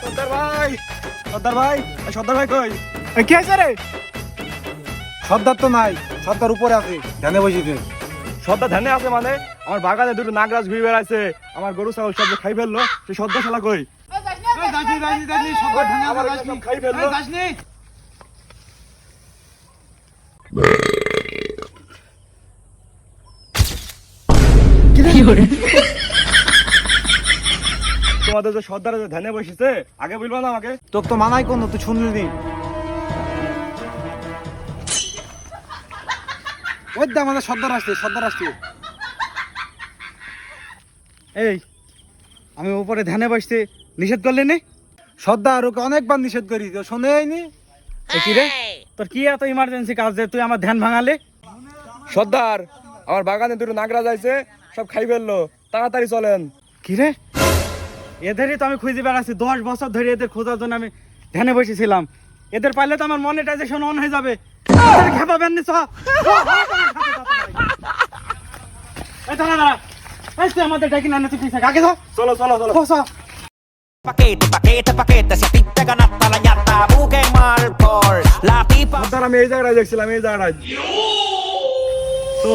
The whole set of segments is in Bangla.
সর্দার ভাই সর্দার ভাই সর্দার ভাই কই? কি হয়েছে রে? সর্দার তো নাই সর্দার উপরে আছে ধ্যানে বসিতে সর্দার ধ্যানে আছে মানে? আমার বাগানে দুটো নাগরাজ ঘুরে বেড়াইছে আমার গরু ছাগল সব যে খাই ফেলল সে সর্দার শালা কই? খাই ফেলল তোমাদের যে সর্দার যে ধ্যানে বসেছে আগে বলব না আমাকে? তোর তো মানাই কোনো তুই শুনলি নি। ওই দা আমাদের সর্দার আসছে সর্দার আসছে। এই আমি উপরে ধ্যানে বসতে নিষেধ করলি নে? সর্দার ওকে অনেকবার নিষেধ করি তো শোনেইনি এ, কি রে? তোর কি এত ইমার্জেন্সি কাজ যে তুই আমার ধ্যান ভাঙালে? সর্দার আমার বাগানে দুটো নাগরাজ আছে সব খাই ফেলল তাড়াতাড়ি চলেন। কি রে? এদেরই তো আমি খুঁজে বেড়াচ্ছি। দশ বছর ধরে এদের খোঁজার জন্য আমি ধ্যানে বসেছিলাম। এদের পাইলে তো আমার মনিটাইজেশন অন হয়ে যাবে। খেপাবেন নি, আমাদের ডাকি না তুই আগে চলো চলো চলো। আমি এই জায়গায় দেখছিলাম এই জায়গায় তো।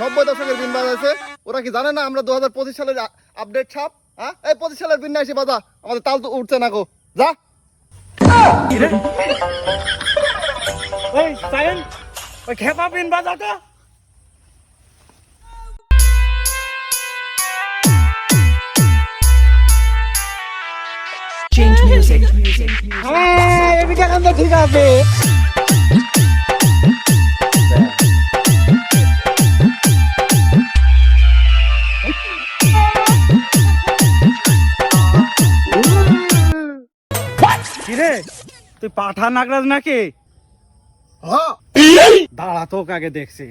নব্বই দশকের বিন বাজাইছে। ওরা কি জানে না আমরা দু হাজার পঁচিশ সালের আপডেট ছাপ? হ্যাঁ? এই পঁচিশ সালের বিন না এসে বাজা। আমাদের তাল তো উঠছে না গো। যা। ওই খেপা বিন বাজা তো হ্যাঁ এদিকে কান্দ ঠিক আছে। কি রে তুই পাঠা নাগরাজ নাকি? হ্যাঁ। দাঁড়া তোকে আগে দেখছি।